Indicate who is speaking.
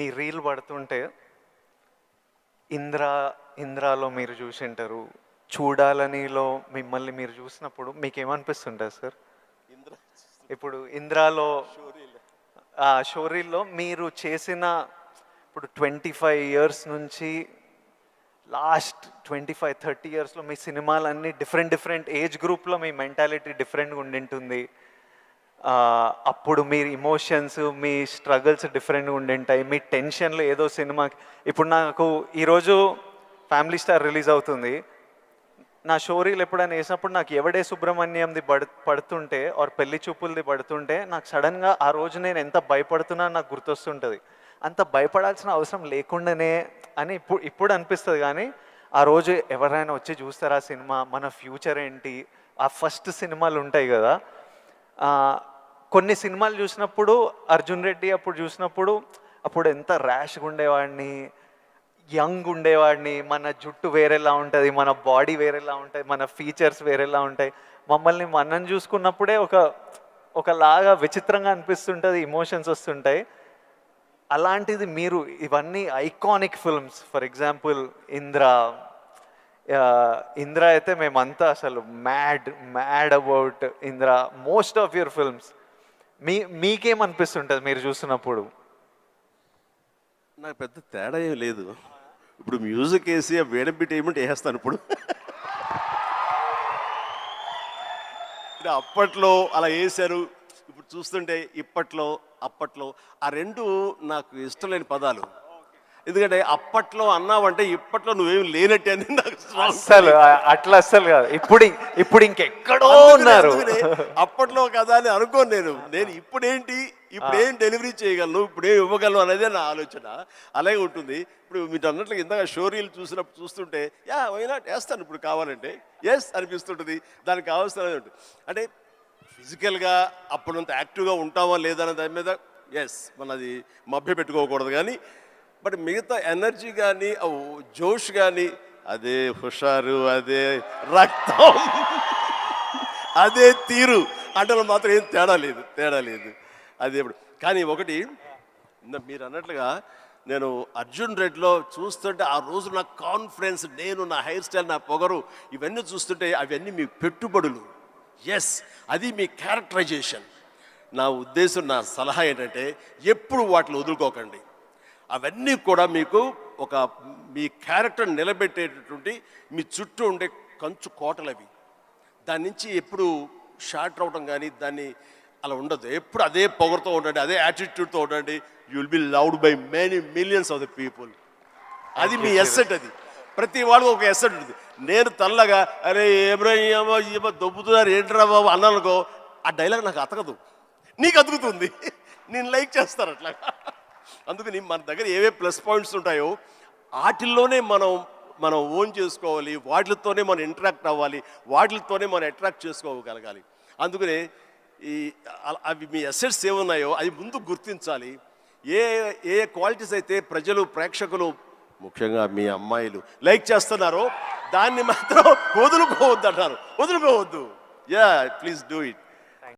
Speaker 1: మీ reel పడుతుంటే ఇంద్ర ఇంద్రాలో మీరు చూసింటారు చూడాలనిలో మిమ్మల్ని మీరు చూసినప్పుడు మీకు ఏమనిపిస్తుంటుంది సార్ ఇప్పుడు ఇంద్రాలో ఆ షోరీల్లో మీరు చేసిన ఇప్పుడు ట్వంటీ ఫైవ్ ఇయర్స్ నుంచి లాస్ట్ ట్వంటీ ఫైవ్ థర్టీ ఇయర్స్లో మీ సినిమాలన్నీ డిఫరెంట్ డిఫరెంట్ ఏజ్ గ్రూప్లో మీ మెంటాలిటీ డిఫరెంట్గా ఉండింటుంది. అప్పుడు మీ ఇమోషన్స్ మీ స్ట్రగుల్స్ డిఫరెంట్గా ఉండింటాయి. మీ టెన్షన్లు ఏదో సినిమాకి ఇప్పుడు నాకు ఈరోజు ఫ్యామిలీ స్టార్ రిలీజ్ అవుతుంది. నా షోరీలు ఎప్పుడైనా వేసినప్పుడు నాకు ఎవడే సుబ్రహ్మణ్యంది పడు పడుతుంటే ఆర్ పెళ్ళి చూపులది పడుతుంటే నాకు సడన్గా ఆ రోజు నేను ఎంత భయపడుతున్నా నాకు గుర్తొస్తుంటుంది. అంత భయపడాల్సిన అవసరం లేకుండానే అని ఇప్పుడు ఇప్పుడు అనిపిస్తుంది కానీ ఆ రోజు ఎవరైనా వచ్చి చూస్తారా సినిమా? మన ఫ్యూచర్ ఏంటి? ఆ ఫస్ట్ సినిమాలు ఉంటాయి కదా. కొన్ని సినిమాలు చూసినప్పుడు అర్జున్ రెడ్డి అప్పుడు చూసినప్పుడు అప్పుడు ఎంత ర్యాష్గా ఉండేవాడిని. యంగ్ ఉండేవాడిని. మన జుట్టు వేరేలా ఉంటుంది మన బాడీ వేరేలా ఉంటుంది మన ఫీచర్స్ వేరేలా ఉంటాయి. మమ్మల్ని మనం చూసుకున్నప్పుడే ఒక ఒకలాగా విచిత్రంగా అనిపిస్తుంటుంది ఇమోషన్స్ వస్తుంటాయి. అలాంటిది మీరు ఇవన్నీ iconic films for example Indra Indra అయితే మేమంతా అసలు mad mad about Indra. Most of your films మీ మీకేమనిపిస్తుంటుంది మీరు చూస్తున్నప్పుడు
Speaker 2: నాకు పెద్ద తేడా ఏం లేదు. ఇప్పుడు మ్యూజిక్ వేసి ఆ వేడబిట్ బిట్ వేస్తాను ఇప్పుడు. అప్పట్లో అలా వేశారు. ఇప్పుడు చూస్తుంటే ఇప్పట్లో అప్పట్లో. ఆ రెండు నాకు ఇష్టం లేని పదాలు. ఎందుకంటే అప్పట్లో అన్నావంటే ఇప్పట్లో నువ్వేం లేనట్టే అని నాకు
Speaker 1: అస్సలు అట్లా అస్సలు కాదు. ఇప్పుడు ఇప్పుడు ఇంకెక్కడో ఉన్నారు.
Speaker 2: అప్పట్లో కదా అని అనుకోను నేను. నేను ఇప్పుడేంటి ఇప్పుడు ఏం డెలివరీ చేయగలను ఇప్పుడు ఏం ఇవ్వగలను అనేది నా ఆలోచన. అలాగే ఉంటుంది. ఇప్పుడు మీరు అన్నట్లు ఇందాక షోరీలు చూసినప్పుడు చూస్తుంటే యా వైనా వేస్తాను ఇప్పుడు కావాలంటే. ఎస్ అనిపిస్తుంటుంది. దానికి కావాల్సిన ఉంటుంది. అంటే ఫిజికల్గా అప్పుడంత యాక్టివ్గా ఉంటామా లేదా అనే దాని మీద ఎస్ మనది మభ్య పెట్టుకోకూడదు. కానీ బట్ మిగతా ఎనర్జీ కానీ జోష్ కానీ అదే హుషారు అదే రక్తం అదే తీరు అంటే మాత్రం ఏం తేడా లేదు తేడా లేదు. అది ఇప్పుడు కానీ ఒకటి మీరు అన్నట్లుగా నేను అర్జున్ రెడ్డిలో చూస్తుంటే ఆ రోజు నా కాన్ఫిడెన్స్ నేను నా హెయిర్ స్టైల్ నా పొగరు ఇవన్నీ చూస్తుంటే అవన్నీ మీ పెట్టుబడులు. ఎస్ అది మీ క్యారెక్టరైజేషన్. నా ఉద్దేశం నా సలహా ఏంటంటే ఎప్పుడు వాటిని వదులుకోకండి. అవన్నీ కూడా మీకు ఒక మీ క్యారెక్టర్ నిలబెట్టేటటువంటి మీ చుట్టూ ఉండే కంచు కోటలు అవి. దాని నుంచి ఎప్పుడు షార్ట్ అవడం కానీ దాన్ని అలా ఉండదు. ఎప్పుడు అదే పొగరుతో ఉండండి అదే యాటిట్యూడ్తో ఉండండి you will be loved by many millions of the people అది మీ ఎస్సెట్ అది. ప్రతి వాళ్ళకి ఒక ఎస్సెట్ ఉంటుంది. నేను తల్లగా అరే ఏమో ఏమో దొబ్బుతున్నారు ఏంట్రా బాబు? అన్నానుకో ఆ డైలాగ్ నాకు అతకదు. నీకు అతుకుతుంది. నేను లైక్ చేస్తాను అట్లా అందుకని మన దగ్గర ఏవే ప్లస్ పాయింట్స్ ఉంటాయో వాటిల్లోనే మనం మనం ఓన్ చేసుకోవాలి వాటితోనే మనం ఇంటరాక్ట్ అవ్వాలి వాటితోనే మనం అట్రాక్ట్ చేసుకోగలగాలి. అందుకనే ఈ అవి మీ అసెట్స్ ఏమున్నాయో అది ముందు గుర్తించాలి. ఏ ఏ క్వాలిటీస్ అయితే ప్రజలు ప్రేక్షకులు ముఖ్యంగా మీ అమ్మాయిలు లైక్ చేస్తున్నారో దాన్ని మాత్రం వదులుకోవద్దు అంటారు వదులుకోవద్దు. Yeah please do it